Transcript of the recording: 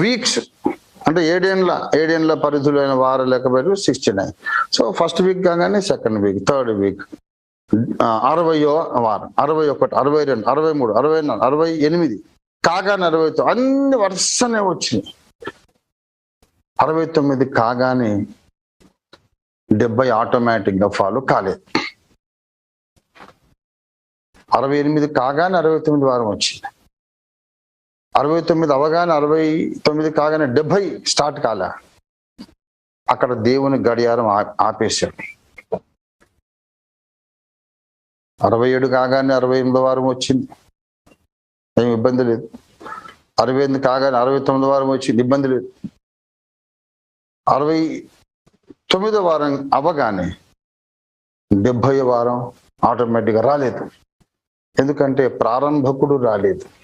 Weeks అంటే ఏడేండ్ల ఏడేండ్ల పరిధులైన వారు లెక్క పెట్టి sixty nine so first week కాగానే సెకండ్ వీక్ థర్డ్ వీక్. అరవయో వారం అరవై ఒకటి అరవై రెండు అరవై మూడు అరవై నాలుగు అరవై ఎనిమిది. కాగానే అరవై అన్ని వరుసనే వచ్చినాయి. అరవై తొమ్మిది కాగానే డెబ్బై ఆటోమేటిక్గా ఫాలో కాలేదు. అరవై ఎనిమిది కాగానే అరవై తొమ్మిది వారం వచ్చింది. అరవై తొమ్మిది అవగానే అరవై తొమ్మిది కాగానే డెబ్బై స్టార్ట్ కాలే. అక్కడ దేవుని గడియారం ఆ- ఆపేశాడు. అరవై ఏడు కాగానే అరవై ఎనిమిది వారం వచ్చింది. ఏం ఇబ్బంది లేదు. అరవై ఎనిమిది కాగానే అరవై తొమ్మిది వారం వచ్చింది. ఇబ్బంది లేదు. అరవై తొమ్మిదో వారం అవగానే డెబ్బై వారం ఆటోమేటిక్గా రాలేదు. ఎందుకంటే ప్రారంభకుడు రాలేదు.